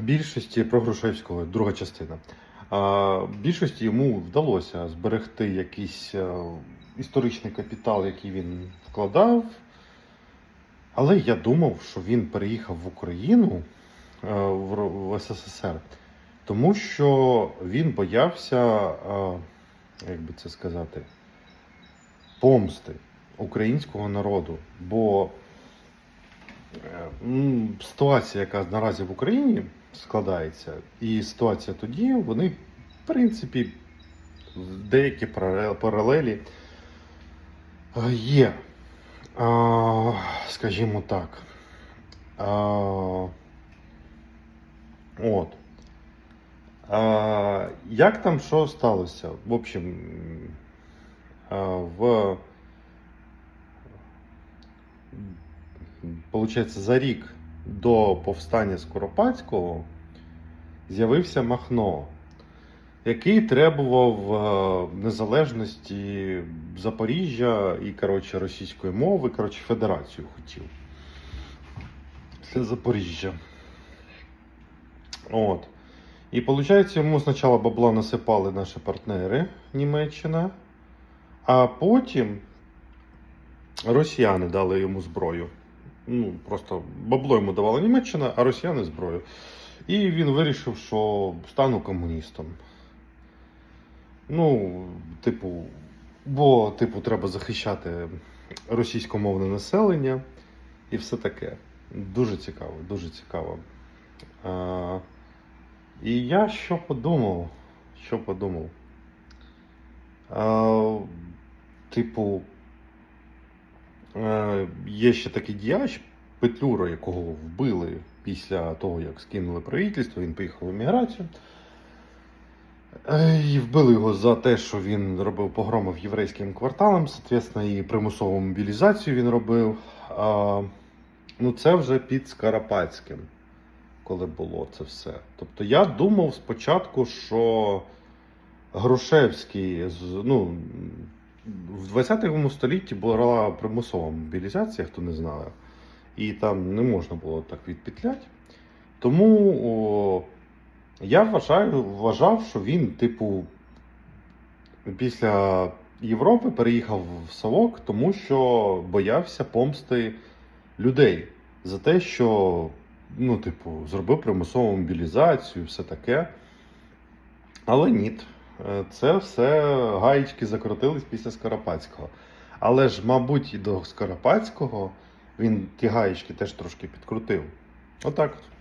більшості про Грушевського, друга частина. Більшості йому вдалося зберегти якийсь е, історичний капітал, який він вкладав. Але я думав, що він переїхав в Україну е, в, СССР, тому що він боявся, е, як би це сказати, помсти українського народу. Бо ситуація, яка наразі в Україні складається, і ситуація тоді, вони, в принципі, деякі паралелі е, є. Скажімо так. От. А, як там що сталося? В общем, в Получається, за рік до повстання Скоропадського з'явився Махно, який требував е, незалежності Запоріжжя і коротше, російської мови, коротше, федерацію хотів. Це Запоріжжя. От. І виходить, йому спочатку бабла насипали наші партнери Німеччина, а потім росіяни дали йому зброю. Ну, просто бабло йому давала Німеччина, а росіяни зброю. І він вирішив, що стану комуністом. Ну, типу, бо, типу, треба захищати російськомовне населення і все таке. Дуже цікаво, дуже цікаво. А, і я що подумав? Що подумав? А, типу, Є ще такий діяч Петлюра, якого вбили після того, як скинули правительство, він поїхав в еміграцію. Е, І вбили його за те, що він робив погроми єврейським кварталам, соответственно, і примусову мобілізацію він робив. А, ну, це вже під Скарапатським, коли було це все. Тобто я думав спочатку, що Грушевський, ну, в 20 столітті була примусова мобілізація, хто не знає, і там не можна було так відпетляти. Тому о, я вважаю, вважав, що він, типу, після Європи переїхав в Совок, тому що боявся помсти людей за те, що, ну, типу, зробив примусову мобілізацію, все таке. Але ні. Е, Це все гаєчки закрутились після Скоропадського. Але ж, мабуть, і до Скоропадського він ті гаєчки теж трошки підкрутив. Отак. от.